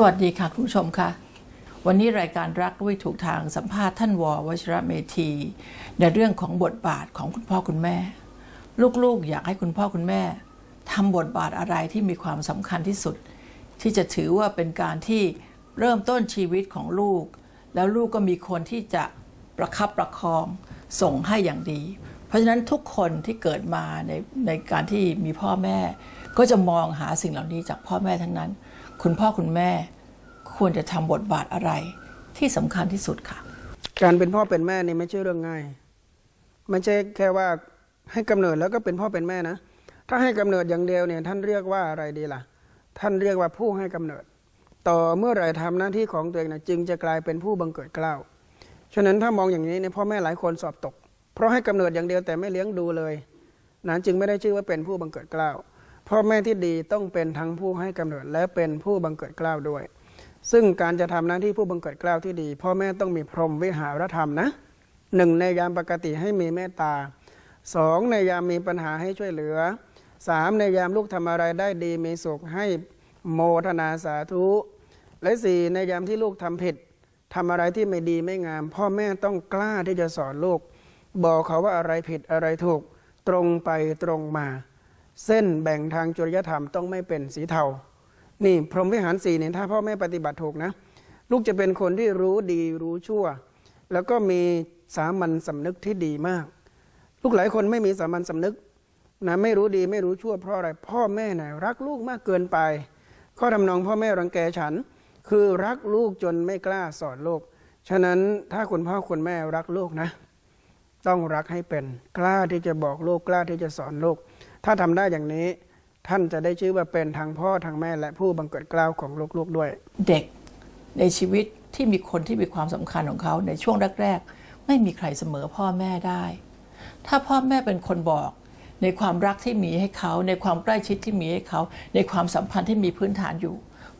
สวัสดีค่ะคุณผู้ชมค่ะ วันนี้รายการรักด้วยถูกทางสัมภาษณ์ท่านววชิระเมธี ในเรื่องของบทบาทของคุณพ่อคุณแม่ ลูกๆ อยากให้คุณพ่อคุณแม่ทำบทบาทอะไรที่มีความสำคัญที่สุด ที่จะถือว่าเป็นการที่เริ่มต้นชีวิตของลูก แล้วลูกก็มีคนที่จะประคับประคองส่งให้อย่างดี เพราะฉะนั้นทุกคนที่เกิดมาในในการที่มีพ่อแม่ ก็จะมองหาสิ่งเหล่านี้จากพ่อแม่ทั้งนั้นคุณพ่อคุณแม่ ควรจะทำบทบาทอะไรที่สำคัญที่สุดค่ะ การเป็นพ่อเป็นแม่นี่ไม่ใช่เรื่องง่าย ไม่ใช่แค่ว่าให้กำเนิดแล้วก็เป็นพ่อเป็นแม่นะ ถ้าให้กำเนิดอย่างเดียวเนี่ยท่านเรียกว่าอะไรดีล่ะ ท่านเรียกว่าผู้ให้กำเนิด ต่อเมื่อไหรทำหน้าที่ของตัวเองนะจึงจะกลายเป็นผู้บังเกิดเกล้าฉะนั้นถ้ามองอย่างนี้เนี่ยพ่อแม่หลายคนสอบตก เพราะให้กำเนิดอย่างเดียวแต่ไม่เลี้ยงดูเลยนั้นจึงไม่ได้ชื่อว่าเป็นผู้บังเกิดเกล้าพ่อแม่ที่ดีต้องเป็นทั้งผู้ให้กำเนิดและเป็นผู้บังเกิดเกล้าด้วย ซึ่งการจะทำหน้าที่ผู้บังเกิดเกล้าวที่ดี พ่อแม่ต้องมีพรหมวิหารธรรมนะหนึ่งในยามปกติให้มีเมตตาสองในยามมีปัญหาให้ช่วยเหลือสามในยามลูกทำอะไรได้ดีมีสุขให้โมทนาสาธุและสี่ในยามที่ลูกทำผิดทำอะไรที่ไม่ดีไม่งาม พ่อแม่ต้องกล้าที่จะสอนลูก บอกเขาว่าอะไรผิดอะไรถูก ตรงไปตรงมา เส้นแบ่งทางจริยธรรมต้องไม่เป็นสีเทา นี่พรหมวิหารสี่เนี่ยถ้าพ่อแม่ปฏิบัติถูกนะ ลูกจะเป็นคนที่รู้ดีรู้ชั่ว แล้วก็มีสามัญสำนึกที่ดีมาก ลูกหลายคนไม่มีสามัญสำนึกนะไม่รู้ดีไม่รู้ชั่วเพราะอะไร พ่อแม่น่ะรักลูกมากเกินไป ข้อทำนองพ่อแม่รังแกฉัน คือรักลูกจนไม่กล้าสอนลูก ฉะนั้นถ้าคุณพ่อคุณแม่รักลูกนะ ต้องรักให้เป็น กล้าที่จะบอกลูกกล้าที่จะสอนลูก ถ้าทำได้อย่างนี้ ท่านจะได้ชื่อว่าเป็นทางพ่อทางแม่และผู้บังเกิดกล้าวของลูกๆด้วย เด็กในชีวิตที่มีคนที่มีความสำคัญของเขาในช่วงแรกๆ ไม่มีใครเสมอพ่อแม่ได้ ถ้าพ่อแม่เป็นคนบอกในความรักที่มีให้เขา ในความใกล้ชิดที่มีให้เขา ในความสัมพันธ์ที่มีพื้นฐานอยู่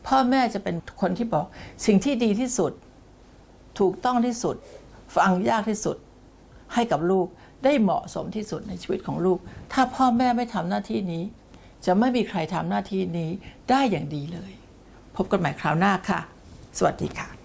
พ่อแม่จะเป็นคนที่บอก สิ่งที่ดีที่สุด ถูกต้องที่สุด ฟังยากที่สุด ให้กับลูกได้เหมาะสมที่สุดในชีวิตของลูก ถ้าพ่อแม่ไม่ทำหน้าที่นี้ จะไม่มีใครทำหน้าที่นี้ได้อย่างดีเลย พบกันใหม่คราวหน้าค่ะ สวัสดีค่ะ